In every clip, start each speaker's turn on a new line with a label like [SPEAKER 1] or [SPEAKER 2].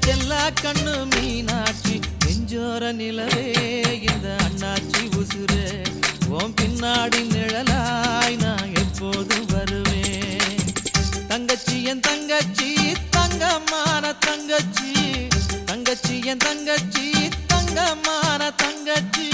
[SPEAKER 1] செல்லா கண்ணு மீனாட்சி. நெஞ்சோர நிலவே இந்த அண்ணாச்சி உசுரு. ஓம் பின்னாடி நிழலாய் நான் எப்போதும் வருவேன். தங்கச்சி என் தங்கச்சி தங்கமான தங்கச்சி. தங்கச்சி என் தங்கச்சி தங்கமான தங்கச்சி.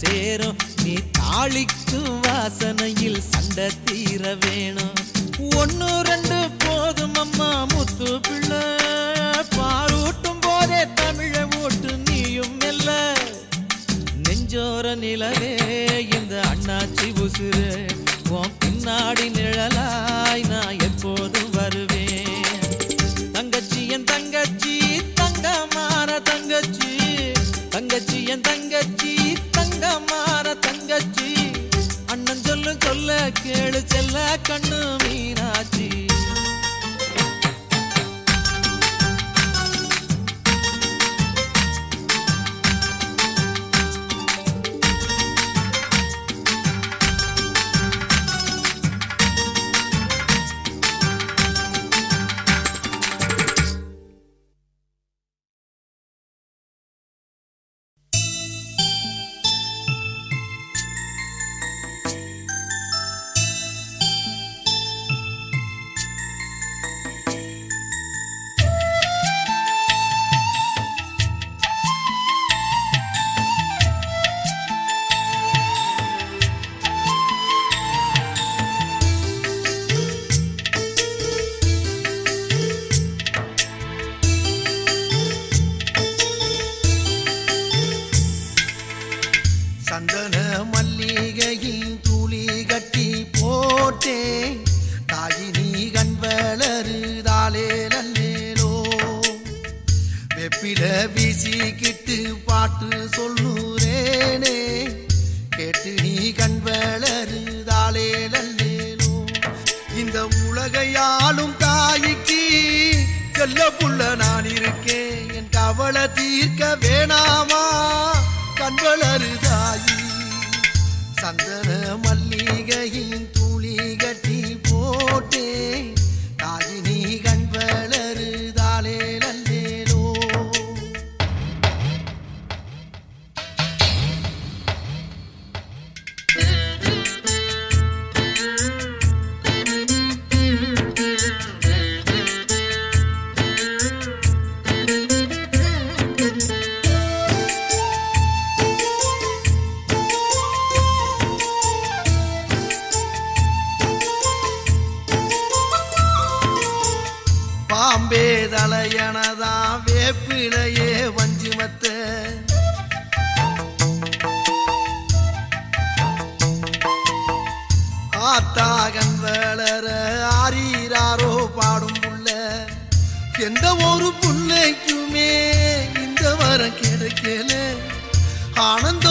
[SPEAKER 1] சேரும். நீ தாளிக்கும் வாசனையில் சண்டை தீர வேணும். ஒன்னு ரெண்டு போதும் அம்மா முத்து பிள்ளை. பாலூட்டும் போதே தமிழ ஓட்டு நீயும் மெல்ல. நெஞ்சோர நிலவே இந்த அண்ணாச்சி உசுறு. உன் பின்னாடி நிழலாய் நான் எப்போதும் வருவேன். தங்கச்சி என் தங்கச்சி தங்கமான தங்கச்சி. தங்கச்சி என் தங்கச்சி தங்கமான தங்கச்சி. அண்ணன் சொல்லு சொல்ல கேளு செல்ல கண்ணு
[SPEAKER 2] மீனாச்சி எந்த ஒரு பிள்ளைக்குமே இந்த வரம் கிடைக்கல.
[SPEAKER 3] ஆனந்த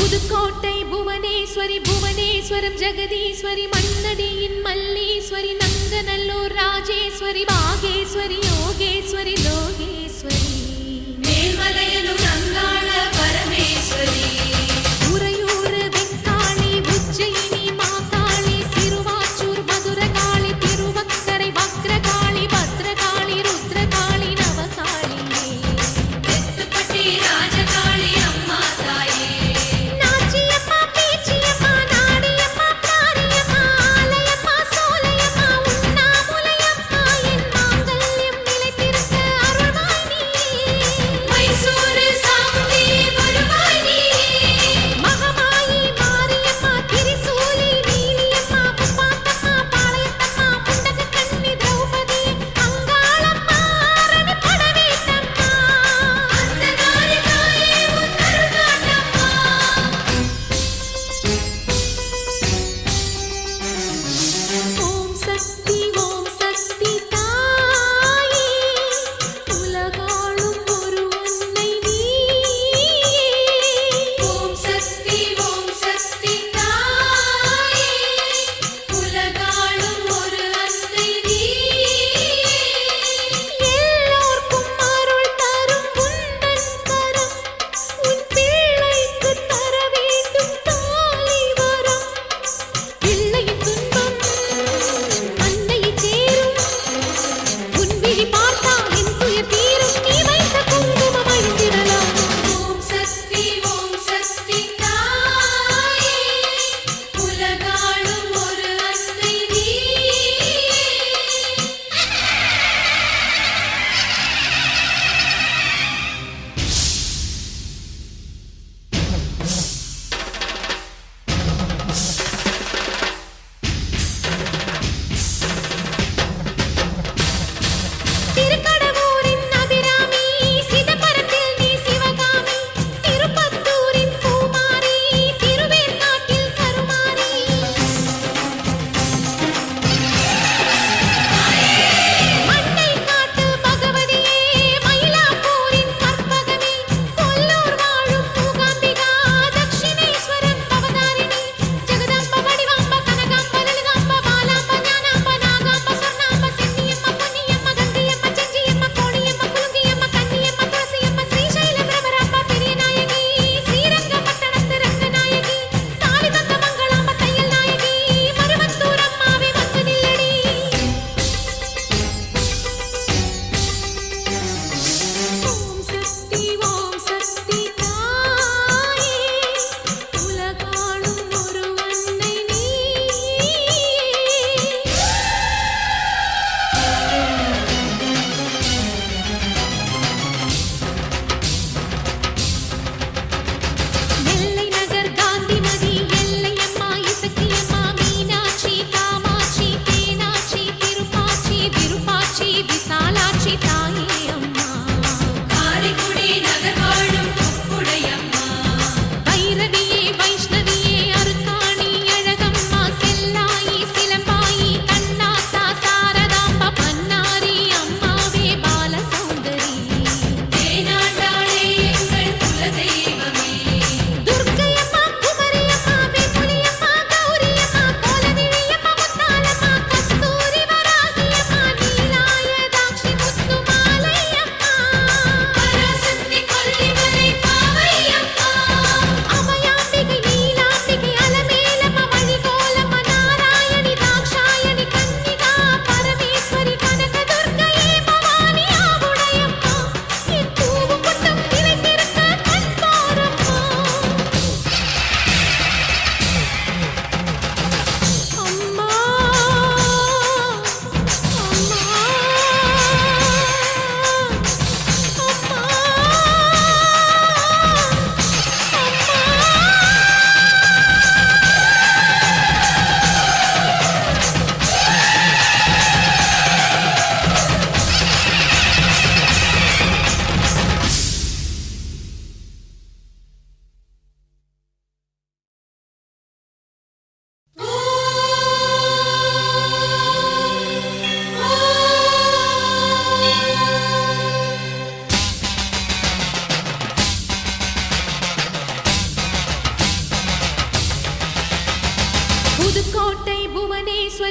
[SPEAKER 4] புதுக்கோட்டை புவனேஸ்வரி புவனேஸ்வரம் ஜெகதீஸ்வரி மன்னடியின் மல்லீஸ்வரி நங்கநல்லூர் ராஜேஸ்வரி பாகேஸ்வரி யோகேஸ்வரி லோகேஸ்வரி
[SPEAKER 3] மேல்மலை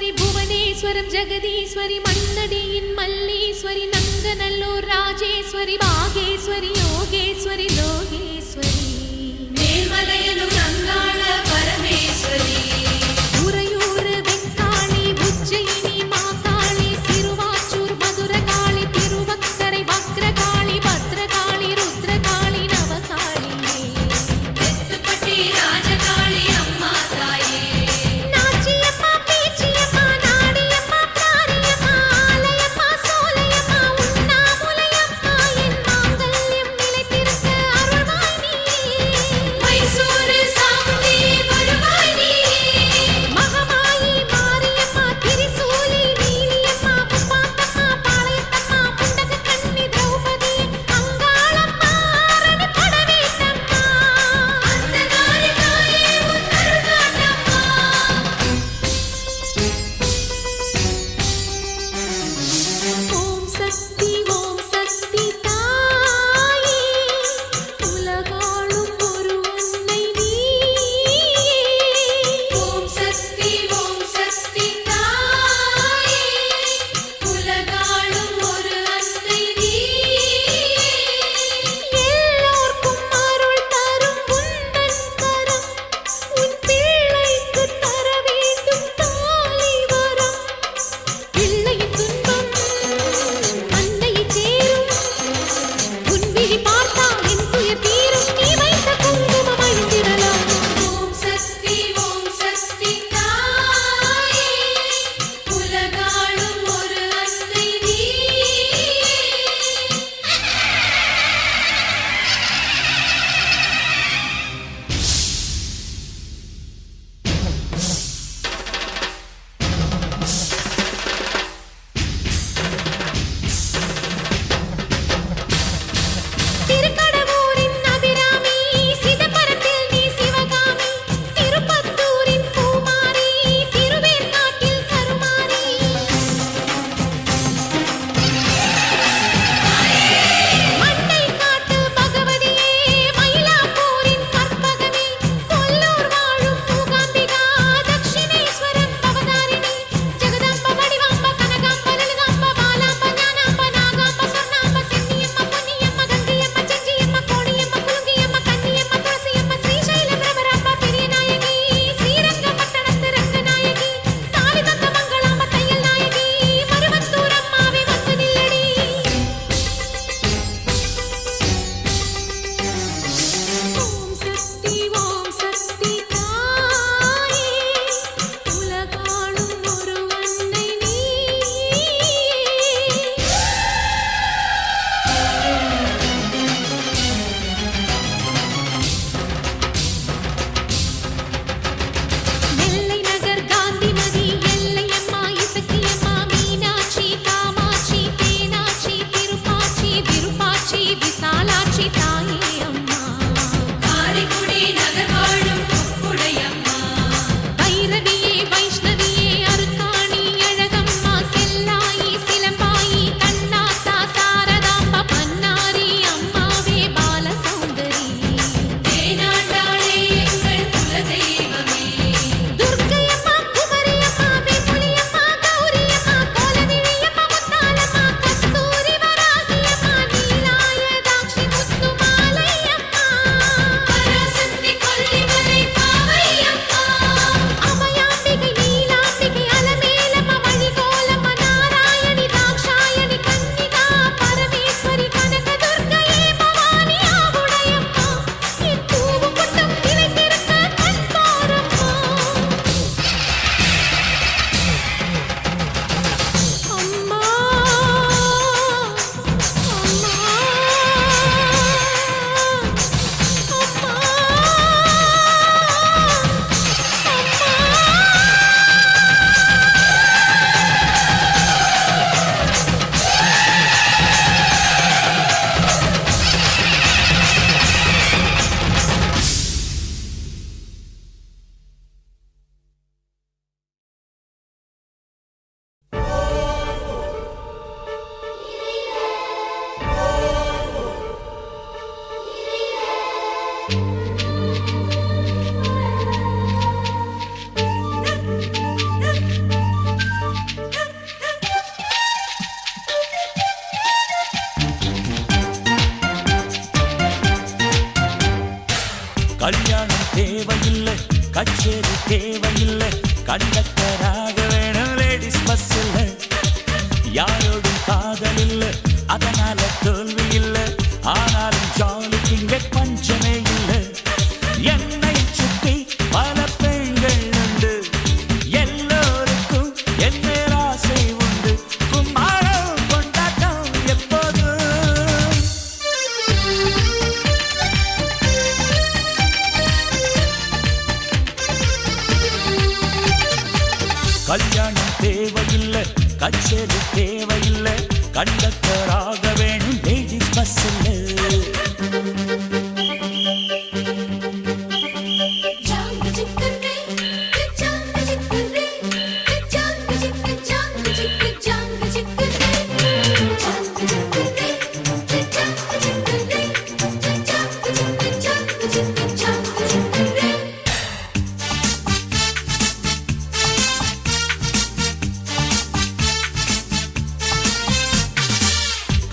[SPEAKER 4] மகேஸ்வரி புவனேஸ்வரம் ஜெகதீஸ்வரி மண்ணடியின் மல்லீஸ்வரி நங்கநல்லூர் ராஜேஸ்வரி பாகேஸ்வரி யோகேஸ்வரி
[SPEAKER 3] லோ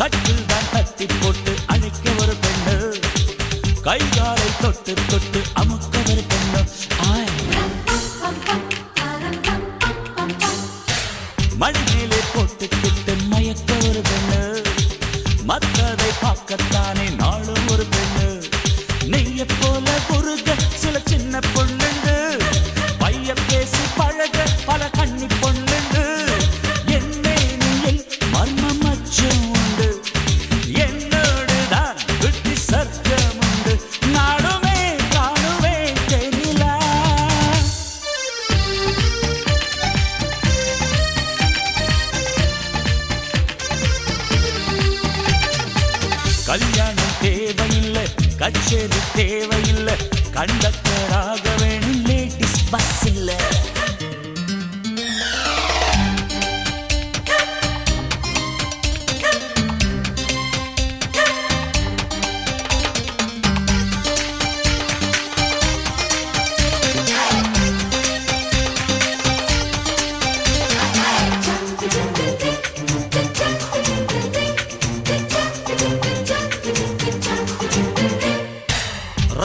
[SPEAKER 5] கட்டில் தான் கத்தி போட்டு அழைக்க ஒரு பெண்ணு. கைகாலை தொட்டு தொட்டு அம கச்சேரி தேவையில்லை.
[SPEAKER 3] கண்ட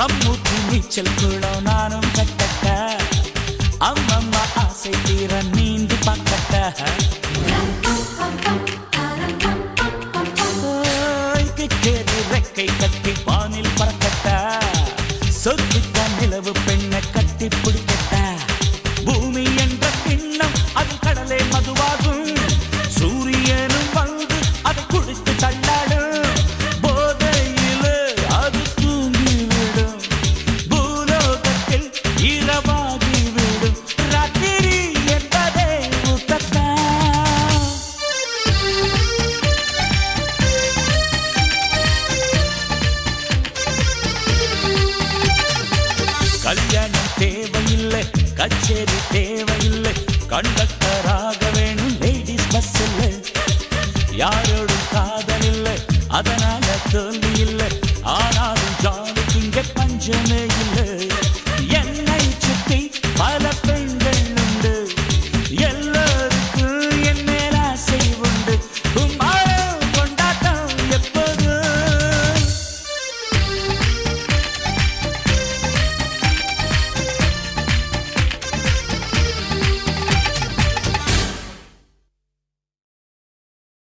[SPEAKER 5] ரம்மூத்தி நீச்சல் குளம் நானும் கட்டட்ட. அம்மம்மா ஆசை தீர நீந்தி பக்கட்ட கச்சேரி தேவையில்லை. கண்டக்டராக வேணும் லேடிஸ் பஸ் இல்லை. யாரோடும் காதல் இல்லை. அதனால தோல்வி இல்லை. ஆனாலும் ஜாலிக்கு இங்கே பஞ்சமே